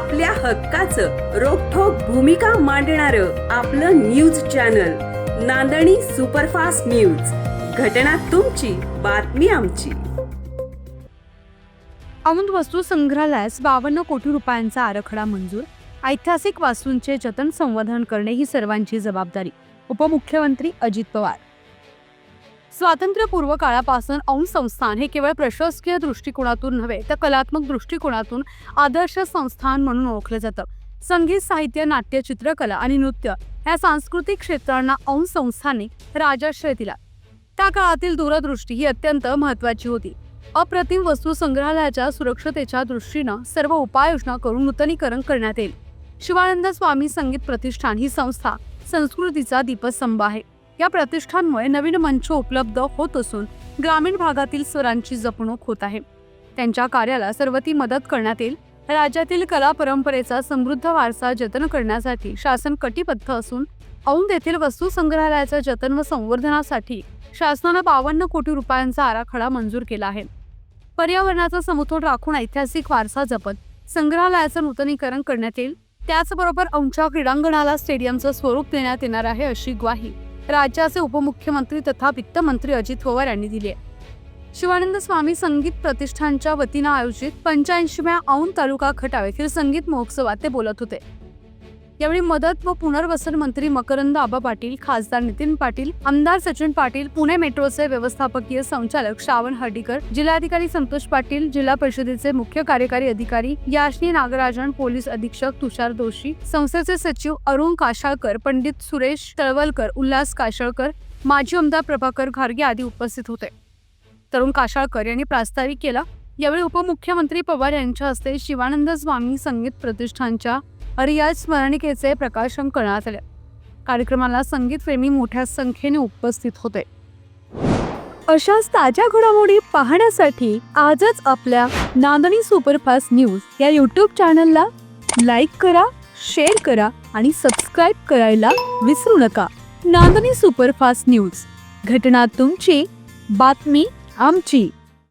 आपल्या हक्काचं रोखोक भूमिका मांडणार आपलं news channel Nandani superfast news. घटना तुमची बातमी आमची. औंध वस्तू संग्रहालयास बावन्न कोटी रुपयांचा आराखडा मंजूर. ऐतिहासिक वास्तूंचे जतन संवर्धन करणे ही सर्वांची जबाबदारी. उपमुख्यमंत्री अजित पवार. स्वातंत्र्यपूर्व काळापासून औंध संस्थान हे केवळ प्रशासकीय दृष्टिकोनातून नव्हे तर कलात्मक दृष्टिकोनातून आदर्श संस्थान म्हणून ओळखलं जातं. संगीत साहित्य नाट्य चित्रकला आणि नृत्य या सांस्कृतिक क्षेत्रांना औंध संस्थाने राजाश्रय दिला. त्या काळातील दूरदृष्टी ही अत्यंत महत्वाची होती. अप्रतिम वस्तू संग्रहालयाच्या सुरक्षतेच्या दृष्टीनं सर्व उपाययोजना करून नूतनीकरण करण्यात येईल. शिवानंद स्वामी संगीत प्रतिष्ठान ही संस्था संस्कृतीचा दीपस्तंभ आहे. या प्रतिष्ठानमुळे नवीन मंच उपलब्ध होत असून ग्रामीण भागातील स्वरांची जपणूक होत आहे. त्यांच्या कार्याला सर्वती मदत करण्यात येईल. राज्यातील कला परंपरेचा समृद्ध वारसा जतन करण्यासाठी शासन कटिबद्ध असून औंध येथील वस्तू संग्रहालयाच्या जतन व संवर्धनासाठी शासनानं बावन्न कोटी रुपयांचा आराखडा मंजूर केला आहे. पर्यावरणाचा समतोल राखून ऐतिहासिक वारसा जपत संग्रहालयाचं नूतनीकरण करण्यात येईल. त्याचबरोबर औंच्या क्रीडांगणाला स्टेडियमचं स्वरूप देण्यात येणार आहे अशी ग्वाही राज्याचे उपमुख्यमंत्री तथा वित्तमंत्री अजित पवार यांनी दिली. आहे शिवानंद स्वामी संगीत प्रतिष्ठानच्या वतीनं आयोजित पंच्याऐंशीव्या औंध तालुका खटाव येथील संगीत महोत्सवात ते बोलत होते. यावेळी मदत व पुनर्वसन मंत्री मकरंद आबा पाटील खासदार नितीन पाटील आमदार सचिन पाटील पुणे मेट्रोचे व्यवस्थापकीय संचालक श्रावण हर्डीकर जिल्हाधिकारी संतोष पाटील जिल्हा परिषदेचे मुख्य कार्यकारी अधिकारी याशनी नागराजन पोलीस अधीक्षक तुषार दोशी संस्थेचे सचिव अरुण काशाळकर पंडित सुरेश तळवलकर उल्हास काशाळकर माजी आमदार प्रभाकर घारगे आदी उपस्थित होते. तरुण काशाळकर यांनी प्रास्ताविक केला. यावेळी उपमुख्यमंत्री पवार यांच्या हस्ते शिवानंद स्वामी संगीत प्रतिष्ठानच्या रियाज स्मरणिकेचे प्रकाशन करण्यात आले. कार्यक्रमाला संगीतप्रेमी मोठ्या संख्येने उपस्थित होते. अशाच ताज्या घडामोडी पाहण्यासाठी आजच आपल्या नांदणी सुपरफास्ट न्यूज या यूट्यूब चॅनलला लाईक करा शेअर करा आणि सबस्क्राईब करायला विसरू नका. Nandani superfast news. घटना तुमची बातमी आमची.